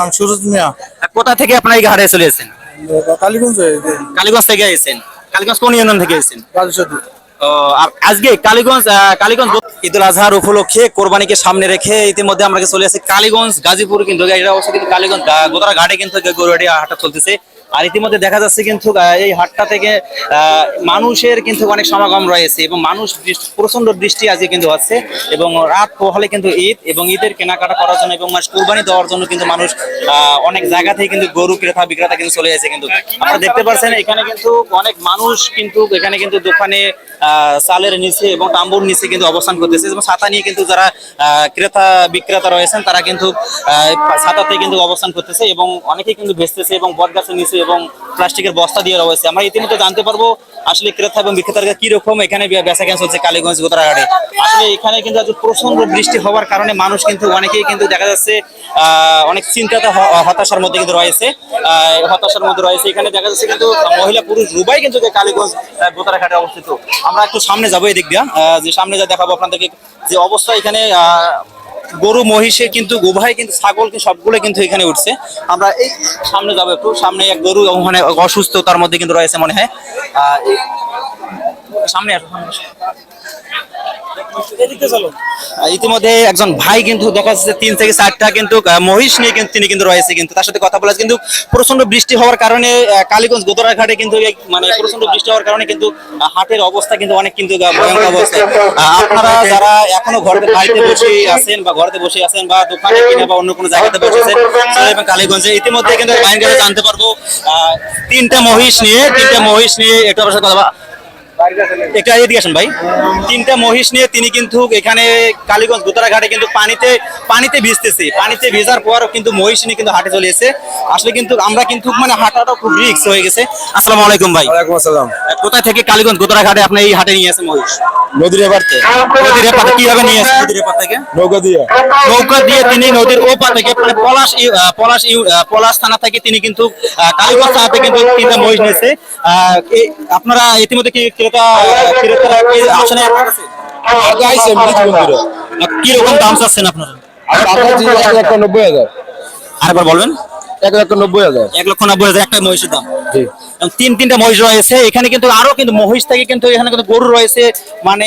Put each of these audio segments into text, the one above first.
নাম সুরজ মিয়া। কোথা থেকে আপনার এই ঘাটে চলে এসেছেন কালীগঞ্জ কালীগঞ্জ থেকে এসেছেন। কালীগঞ্জ কোন ইউনিয়ন থেকে এসেছেন? আজকে কালীগঞ্জ কালীগঞ্জ ঈদুল আজহার উপলক্ষে কোরবানিকে সামনে রেখে ইতিমধ্যে আমরা চলে আসি কালীগঞ্জ গাজীপুর কিন্তু এটা অবশ্য কিন্তু কালীগঞ্জ গোদারা ঘাটে কিন্তু গরুয়াটি হাটা চলতেছে। আর ইতিমধ্যে দেখা যাচ্ছে কিন্তু এই হাটটা থেকে মানুষের কিন্তু অনেক সমাগম রয়েছে এবং মানুষ প্রচণ্ড বৃষ্টি আজকে কিন্তু হচ্ছে এবং রাত পোহালে কিন্তু ঈদ এবং ঈদের কেনাকাটা করার জন্য এবং মানুষ কুরবানি দেওয়ার জন্য কিন্তু মানুষ অনেক জায়গা থেকে কিন্তু গরু ক্রেতা, বিক্রেতা কিন্তু চলে এসেছে কিন্তু। আপনারা দেখতে পাচ্ছেন এখানে কিন্তু অনেক মানুষ কিন্তু এখানে কিন্তু দোকানে চালের নিচে এবং তাম্বুর নিচে কিন্তু অবস্থান করতেছে এবং ছাতা নিয়ে কিন্তু যারা ক্রেতা, বিক্রেতা রয়েছেন তারা কিন্তু ছাতাতে কিন্তু অবস্থান করতেছে এবং অনেকেই কিন্তু ভেসতেছে এবং বট গাছের নিচে এবং প্লাস্টিকের বস্তা দিয়ে রয়েছে। আমরা ইতিমধ্যে জানতে পারব আসলে ক্রেতা এবং বিক্রেতার কি রকম এখানে বেচা কেনা চলছে কালীগঞ্জ গোতরাঘাটে আসলে এখানে কিন্তু আজ প্রচণ্ড বৃষ্টি হওয়ার কারণে মানুষ কিন্তু অনেকেই কিন্তু দেখা যাচ্ছে অনেক চিন্তাতে হতাশার মধ্যে কিন্তু রয়েছে। হতাশার মধ্যে রয়েছে। এখানে দেখা যাচ্ছে কিন্তু মহিলা পুরুষ রুবাই কিন্তু কালীগঞ্জ গোতরাঘাটে অবস্থিত। আমরা একটু সামনে যাব এই দিক দিয়ে যে সামনে যা দেখাবো আপনাদেরকে যে অবস্থা এখানে গরু, মহিষে কিন্তু, গোভায় কিন্তু, ছাগল সবগুলো কিন্তু এখানে উঠছে। আমরা এই সামনে যাব একটু। সামনে এক গরু ওখানে অসুস্থতার মধ্যে কিন্তু রয়েছে মনে হয়। সামনে আসো, সামনে ইতিমধ্যে একজন ভাই কিন্তু তিন থেকে চারটা কিন্তু মহিষ নিয়ে কিন্তু তিনি কিন্তু রয়েছে কিন্তু। তার সাথে কথা বলা কিন্তু প্রচণ্ড বৃষ্টি হওয়ার কারণে কালীগঞ্জ গোদরা ঘাটে কিন্তু মানে প্রচণ্ড বৃষ্টি হওয়ার কারণে কিন্তু হাটের অবস্থা কিন্তু অনেক কিন্তু ভয়ঙ্কর অবস্থা। আপনারা যারা এখনও ঘরে বাড়িতে বসে আছেন বা ঘরেতে বসে আছেন বা দোকানে কিনে বা অন্য কোনো জায়গাতে বসে আছেন এবং কালীগঞ্জে। ইতিমধ্যে কিন্তু কাছে জানতে পারব তিনটা মহিষ নিয়ে, তিনটা মহিষ নিয়ে একটু কথা একটা এদিকে আসেন ভাই। তিনটা মহিষ নিয়ে তিনি কিন্তু এখানে কালীগঞ্জ কিন্তু পানিতে পানিতে ভিজতেছে। পানিতে ভেজার পর কিন্তু মহিষ নিয়ে কিন্তু হাটে চলে এসেছে আসলে কিন্তু আমরা কিন্তু মানে হাঁটাটা খুব রিস্ক হয়ে গেছে। আসসালামু আলাইকুম ভাই। ওয়ালাইকুম আসসালাম। কোথায় থেকে কালীগঞ্জ আপনি এই হাটে নিয়ে আসেন মহিষ? নদীর এবারতে নদীর এপার কীভাবে নিয়ে আসেন নদীর এপার থেকে? নৌকা দিয়ে। নৌকা দিয়ে তিনি নদীর ওপার থেকে মানে পলাশ পলাশ পলাশ থানা থেকে তিনি কিন্তু কালীগঞ্জ থানা থেকে কিন্তু তিনটা মহিষ নিয়েছে। আহ, আপনারা ইতিমধ্যে কি ক্রেতা ক্রেতারা কি আসেন? আপনার কাছে? আগে আইসে মৃত বন্ধুরা কি রকম দাম চাচ্ছেন আপনারা? আর জি এক লক্ষ নব্বই হাজার। আরেকবার বলবেন? এক লক্ষ নব্বই হাজার। এক লক্ষ নব্বই হাজার একটা মহিষের দাম। তিন তিনটা মহিষ রয়েছে এখানে কিন্তু আরও কিন্তু মহিষ থেকে কিন্তু এখানে কিন্তু গরু রয়েছে। মানে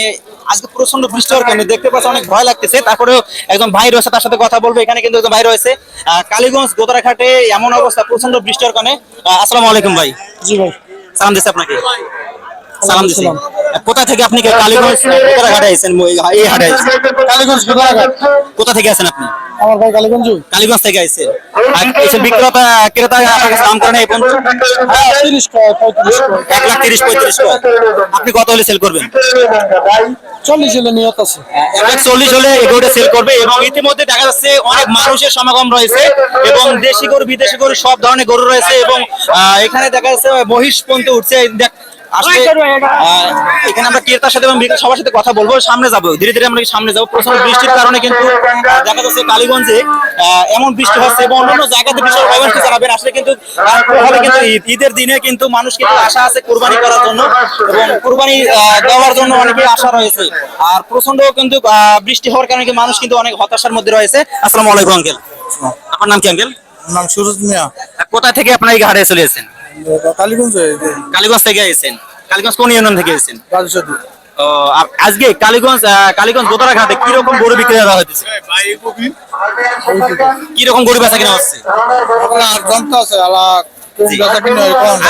আজকে প্রচণ্ড বৃষ্টি হওয়ার কারণে দেখতে পাচ্ছি অনেক ভয় লাগতেছে। তারপরেও একজন ভাই রয়েছে তার সাথে কথা বলব। এখানে কিন্তু একজন ভাই রয়েছে। আহ, কালীগঞ্জ গোদারাঘাটে এমন অবস্থা প্রচণ্ড বৃষ্টি হওয়ার কারণে। আসসালামু আলাইকুম ভাই। জি ভাই। সালাম দিচ্ছি আপনাকে। সালাম দিচ্ছি কোথা থেকে আপনি কালীগঞ্জ গোদারাঘাটে আছেন এই হাটে? কালীগঞ্জ কোথায় কোথা থেকে আছেন আপনি? আমার ভাই কালীগঞ্জ। কালীগঞ্জ থেকে আইছেন। আর এসব বিক্রেতা ক্রেতা আপনার কাছে দাম করে এই পর্যন্ত হ্যাঁ তিরিশ কয় পঁয়ত্রিশ কয় এক লাখ তিরিশ পঁয়ত্রিশ করে। আপনি কত হলে সেল করবেন? চল্লিশ হলে নিয়ত আছে। এক লাখ চল্লিশ হলে এই গরুটা সেল করবে এবং ইতিমধ্যে দেখা যাচ্ছে অনেক মানুষের সমাগম রয়েছে এবং দেশি গরু বিদেশি গরু সব ধরনের গরু রয়েছে এবং এখানে দেখা যাচ্ছে মহিষ পর্যন্ত উঠছে। দেখ- আসলে এখানে আমরা ক্রেতার সাথে এবং সবার সাথে কথা বলব সামনে যাব। ধীরে ধীরে আমরা সামনে যাব? প্রচণ্ড বৃষ্টির কারণে কিন্তু দেখা যাচ্ছে কালীগঞ্জে এমন বৃষ্টি হচ্ছে এবং অন্যান্য জায়গাতে ব্যবস্থা চালাবেন। আসলে কিন্তু কিন্তু ঈদের দিনে কিন্তু মানুষ কিন্তু আশা আছে কোরবানি করার জন্য এবং কোরবানি দেওয়ার জন্য অনেকে আশা রয়েছে। আর প্রচণ্ড কিন্তু আহ, বৃষ্টি হওয়ার কারণে কিন্তু মানুষ কিন্তু অনেক হতাশার মধ্যে রয়েছে। আসসালামু আলাইকুম আঙ্কেল। আপনার নাম কি আঙ্কেল? নাম সুরজ মিয়া। কোথা থেকে আপনার এই ঘাটে চলে এসেছেন? কালীগঞ্জ কালীগঞ্জ থেকে এসেছেন কালীগঞ্জ কোন ইউনিয়ন থেকে এসেছেন ও, আজকে কালীগঞ্জ কালীগঞ্জ গোদারা ঘাটে কি রকম গরু বিক্রি করা হচ্ছে কি রকম গরু বেচা কিনা হচ্ছে?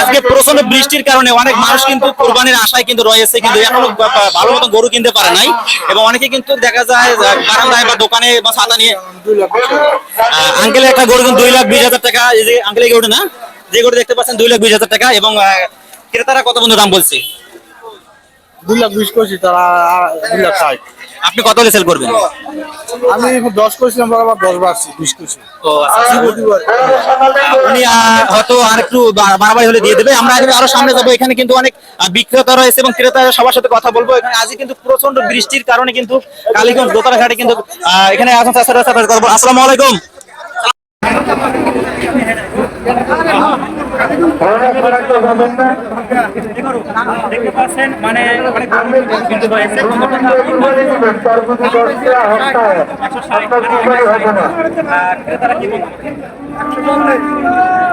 আজকে প্রচণ্ড বৃষ্টির কারণে অনেক মানুষ কিন্তু কোরবানির আশায় কিন্তু রয়েছে কিন্তু এখনও ভালো মতো গরু কিনতে পারে নাই। এবং অনেকে কিন্তু দেখা যায় বারান্দায় বা দোকানে বা ছাতা নিয়ে দুই লাখ বিশ হাজার। আঙ্কেল একটা গরু কিন্তু দুই লাখ বিশ হাজার টাকা এই যে আঙ্কেল গরুটা না? যে গরু দেখতে পাচ্ছেন দুই লাখ বিশ হাজার টাকা এবং ক্রেতারা কত বন্ধু দাম বলছে? দুই লাখ বিশ করছি তারা দুই লাখ ষাট। আপনি কত হলে সেল করবেন? আমি দশ করছিলাম আবার দশ বাড়ছি বিশ করছি। আচ্ছা। উনি হয়তো আর একটু বাড়াবাড়ি হলে দিয়ে দেবে। আমরা এখানে আরও সামনে যাব। এখানে কিন্তু অনেক বিক্রেতা রয়েছে এবং ক্রেতা সবার সাথে কথা বলব। এখানে আজকে কিন্তু প্রচণ্ড বৃষ্টির কারণে কিন্তু কালীগঞ্জ ঘাটে কিন্তু এখানে আসুন চাষার সাথে কথা বলব। আসসালামু আলাইকুম। দেখতে পাচ্ছেন মানে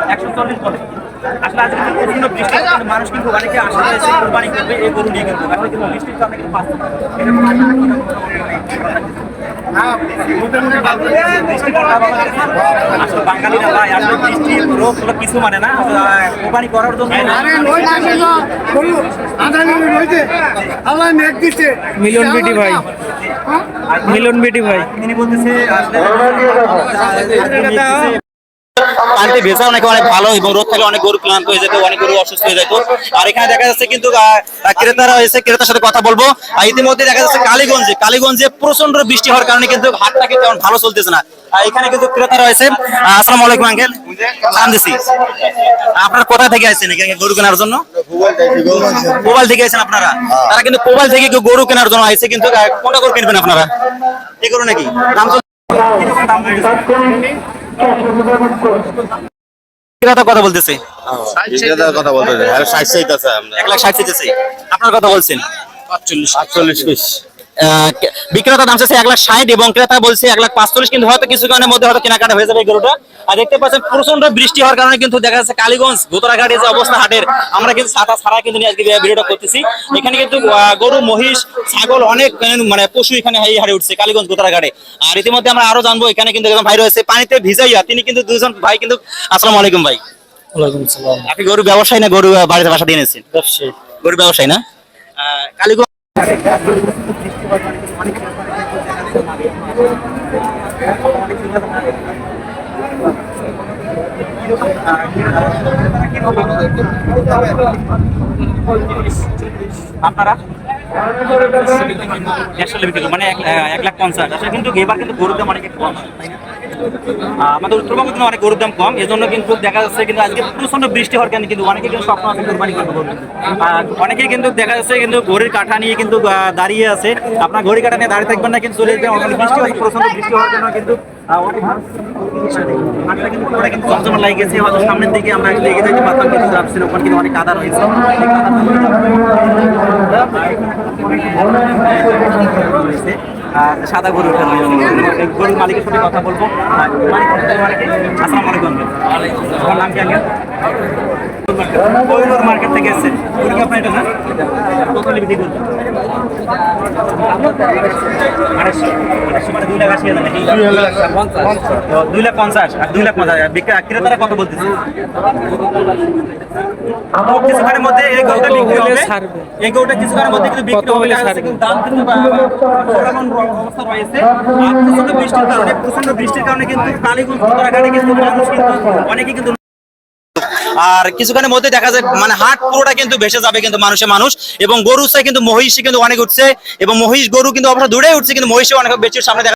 একশো চল্লিশ বলে। আসলে আজকে কিন্তু প্রচণ্ড মানুষ কিন্তু অনেকে আশা রয়েছে কোরবানি করবে এই গরু নিয়ে কিন্তু আসলে কিন্তু বৃষ্টির কারণে কিন্তু বাঙালিরা ভাই। আসলে বৃষ্টি রোগ কিছু মানে না কোরবানি করার জন্য মিলন বিটি ভাই। মিলন বিটি ভাই। তিনি বলতেছে আসলে পানিতে ভেজা অনেক অনেক ভালো এবং রোদ থাকলে অনেক গরু ক্লান্ত হয়ে যেত, অনেক গরু অসুস্থ হয়ে যেত। আর এখানে দেখা যাচ্ছে কিন্তু ক্রেতারা এসে ক্রেতার সাথে কথা বলব। আর ইতিমধ্যে দেখা যাচ্ছে কালীগঞ্জে কালীগঞ্জে প্রচণ্ড বৃষ্টি হওয়ার কারণে কিন্তু হাটটা কিন্তু ভালো চলতেছে না। এখানে কিন্তু ক্রেতা রয়েছে। আসসালামু আলাইকুম, আঙ্কেল। সালাম দিছি। আপনার কোথা থেকে আসছেন এখানে গরু কেনার জন্য? মোবাইল থেকে আসছেন আপনারা? তারা কিন্তু মোবাইল থেকে গরু কেনার জন্য আসছে, কিন্তু কোনটা গরু কিনবেন আপনারা? এই গরু নাকি? দাম কথা বলতেছে? কথা বলতে চাই আর ষাট চাইতেছে আমরা। এক লাখ ষাট চেয়েছে আপনার কথা বলছেন। আটচল্লিশ কে- বিক্রেতা দাম চাইছে এক লাখ ষাট এবং ক্রেতা বলছে এক লাখ পাঁচচল্লিশ কিন্তু হয়তো কিছু কারণের মধ্যে হয়তো কেনাকাটা হয়ে যাবে গরুটা। আর দেখতে পাচ্ছেন প্রচণ্ড বৃষ্টি হওয়ার কারণে কিন্তু দেখা যাচ্ছে কালীগঞ্জ গোতরাঘাটে যে অবস্থা হাটের আমরা কিন্তু ছাতা ছাড়া কিন্তু আজকে ভিডিওটা করতেছি। এখানে কিন্তু গরু মহিষ ছাগল অনেক মানে পশু এখানে এই হারে উঠছে কালীগঞ্জ গোতরাঘাটে। আর ইতিমধ্যে আমরা আরও জানব এখানে কিন্তু একজন ভাই রয়েছে পানিতে ভিজাইয়া তিনি কিন্তু দুজন ভাই কিন্তু আসসালামু আলাইকুম ভাই। আপনি গরু ব্যবসায়ী না গরু বাড়িতে বাসা দিয়ে নিয়েছেন ব্যবসায়ী। গরু ব্যবসায়ী না? আহ, কালীগঞ্জ আপনারা মানে এক লাখ পঞ্চাশ আসলে কিন্তু এবার কিন্তু দাম অনেক কম তাই না? আমাদের উত্তরবঙ্গে কিন্তু অনেক গরুর দাম কম, এজন্য কিন্তু দেখা যাচ্ছে কিন্তু আজকে প্রচণ্ড বৃষ্টি হওয়ার কারণে কিন্তু অনেকে কিন্তু স্বপ্ন আছে কোরবানি করবে আর অনেকে কিন্তু দেখা যাচ্ছে কিন্তু ঘড়ির কাঠা নিয়ে কিন্তু দাঁড়িয়ে আছে। আপনার ঘড়ি কাঠা নিয়ে দাঁড়িয়ে থাকবেন না, কিন্তু চলে যাবেন ওখানে বৃষ্টি হচ্ছে প্রচণ্ড বৃষ্টি হওয়ার জন্য কিন্তু অনেক অনেক কাদা রয়েছে। সাদা গরু গরুর মালিকের সাথে কথা বলব। আসসালামাইকুম আগে কোহিনুর মার্কেট থেকে কি আপনার এটা না? কত মানে দুই লাখ আশি হাজার নাকি? ও, দুই লাখ পঞ্চাশ আর দুই লাখ পঞ্চাশ ক্রেতারা কত বলতেছে? কিছুক্ষণের মধ্যে এই গরুটা বিক্রি হবে। এই গরুটা কিছুক্ষণের মধ্যে কিন্তু বিক্রি হবে। দাম অবস্থা রয়েছে। আর প্রচণ্ড বৃষ্টির কারণে প্রচণ্ড বৃষ্টির কারণে কিন্তু কালীগঞ্জ ঘাটে কিন্তু মানুষ কিন্তু অনেকে কিন্তু আর কিছুক্ষণের মধ্যে দেখা যায় মানে হাট পুরোটা কিন্তু ভেসে যাবে কিন্তু মানুষে মানুষ। এবং গরু কিন্তু মহিষী কিন্তু অনেক উঠছে। এবং মহিষ গরু কিন্তু অবশ্য দূরে উঠছে, কিন্তু মহিষে অনেক বেশি সামনে দেখা